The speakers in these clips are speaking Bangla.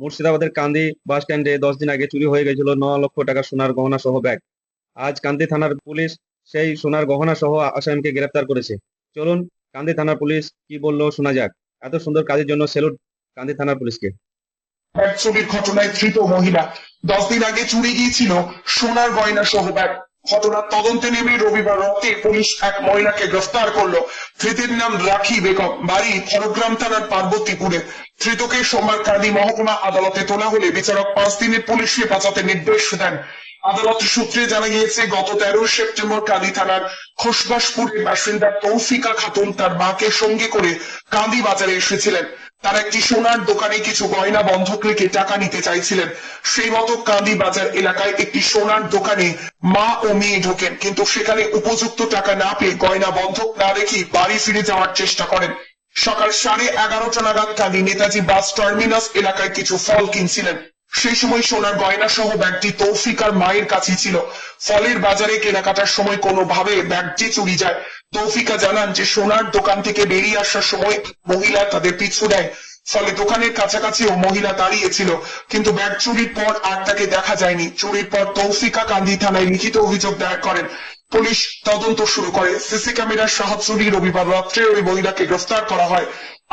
মুর্শিদাবাদের কান্দি বাস দশ দিন আগে চুরি হয়ে গেছিল ন লক্ষ টাকা সোনার গহনা সহ ব্যাগ। আজ কান্দি থানার পুলিশ সেই সোনার গহনা সহ আসামিকে গ্রেপ্তার করেছে। চলুন, কান্দি থানার পুলিশ কি বলল শোনা যাক। এত সুন্দর কাজের জন্য সেলুট কান্দি থানার পুলিশকে। চুরির ঘটনায় ধৃত মহিলা দশ দিন আগে চুরি গিয়েছিল সোনার গয়না সহ ব্যাগ। ঘটনার তদন্তে নেমে রবিবার রাতে পুলিশ এক মহিলাকে গ্রেফতার করল। ধৃতের নাম রাখি বেগম। বাড়ি খড়গ্রাম থানার পার্বতীপুরে। ধৃতকে সোমবার কান্দি মহকুমা আদালতে তোলা হলে বিচারক পাঁচ দিনের পুলিশ হেফাজতে নির্দেশ দেন। আদালত সূত্রে জানা গিয়েছে, গত তেরো সেপ্টেম্বর কান্দি থানার খোসবাসপুরের বাসিন্দা তৌফিকা খাতুন তার মাকে সঙ্গে করে কান্দি বাজারে এসেছিলেন। তার একটি সোনার দোকানে কিছু গয়না বন্ধক রেখে টাকা নিতে চাইছিলেন। সেই মতো কান্দি বাজার এলাকায় একটি সোনার দোকানে মা ও মেয়ে ঢোকেন, কিন্তু সেখানে উপযুক্ত টাকা না পেয়ে গয়না বন্ধক না রেখে বাড়ি ফিরে যাওয়ার চেষ্টা করেন। সকাল সাড়ে এগারোটা নাগাদ কান্দি নেতাজি বাস টার্মিনাস এলাকায় কিছু ফল কিনছিলেন। সেই সময় সোনার গয়না সহ ব্যাগটি তৌফিকার মায়ের কাছে ছিল। ফলের বাজারে কেনাকাটার সময় কোনোভাবে ব্যাগটি চুরি যায়। তৌফিকা জানান যে, সোনার দোকান থেকে বেরিয়ে আসার সময় মহিলা তাদের পিছু দেয়। ফলে দোকানের কাছাকাছিও মহিলা দাঁড়িয়েছিল কিন্তু ব্যাগ চুরির পর আর তাকে দেখা যায়নি। চুরির পর তৌফিকা কান্দি থানায় লিখিত অভিযোগ দায়ের করেন। পুলিশ তদন্ত শুরু করে। সিসি ক্যামেরার সাহায্যে রবিবার রাত্রে ওই মহিলাকে গ্রেফতার করা হয়।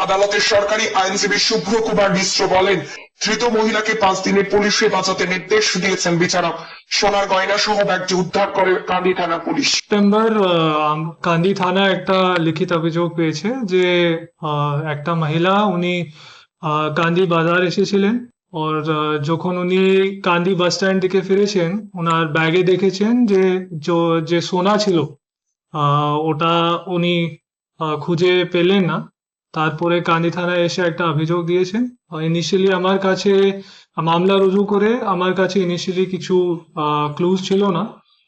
আদালতের সরকারি আইনজীবী শুভ্র কুমার মিশ্র বলেন, ধৃত মহিলাকে পাঁচ দিনের পুলিশ বাঁচাতে নির্দেশ দিয়েছেন বিচারক। সোনার গয়না সহ ব্যাগটি উদ্ধার করে কান্দি থানা পুলিশ। সেপ্টেম্বর কান্দি থানা একটা লিখিত অভিযোগ পেয়েছে যে একটা মহিলা, উনি কান্দি বাজার এসেছিলেন। আহ, যখন উনি কান্দি বাস স্ট্যান্ড থেকে ফিরেছেন ওনার ব্যাগে দেখেছেন যে যে সোনা ছিল ওটা উনি খুঁজে পেলেন না তারপরে কান্দি থানায় এসে একটা অভিযোগ দিয়েছেন ইনিশিয়ালি আমার কাছে মামলা রুজু করে আমার কাছে ইনিশিয়ালি কিছু ক্লুজ ছিল না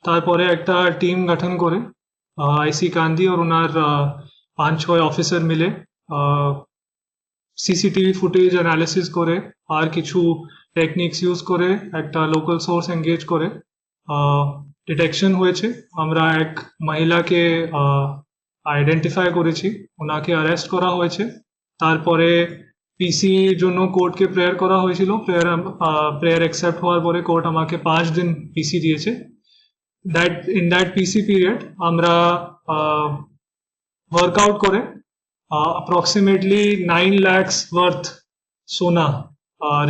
তারপরে একটা টিম গঠন করে আইসি কান্দি আর ওনার পাঁচ ছয় অফিসার মিলে সিসিটিভি ফুটেজ অ্যানালিসিস করে, আর কিছু টেকনিক্স ইউজ করে, একটা লোকাল সোর্স এঙ্গেজ করে। ডিটেকশন হয়েছে। আমরা এক মহিলাকে আইডেন্টিফাই করেছি। ওনাকে অ্যারেস্ট করা হয়েছে। তারপরে পিসি জন্য কোর্টকে প্রেয়ার করা হয়েছিল। প্রেয়ার প্রেয়ার অ্যাকসেপ্ট হওয়ার পরে কোর্ট আমাকে পাঁচ দিন পিসি দিয়েছে। That in that PC period আমরা ওয়ার্কআউট করে অ্যাপ্রক্সিমেটলি নাইন ল্যাক্স ওয়ার্থ সোনা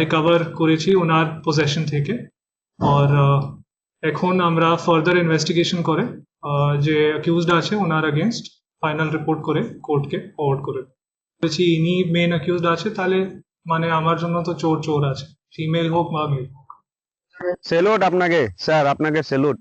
রিকভার করেছি ওনার পজেশন থেকে আর আহ, এখন আমরা ফার্দার ইনভেস্টিগেশন করে আহ, যে অ্যাকিউজড আছে ওনার অগেনস্ট ফাইনাল রিপোর্ট করে কোর্টকে ফরওয়ার্ড করে বলেছি ইনি মেন অ্যাকিউজড আছে তাহলে মানে আমার জন্য তো চোর চোর আছে ফিমেল হোক বা মেল হোক সেলুট আপনাকে স্যার আপনাকে সেলুট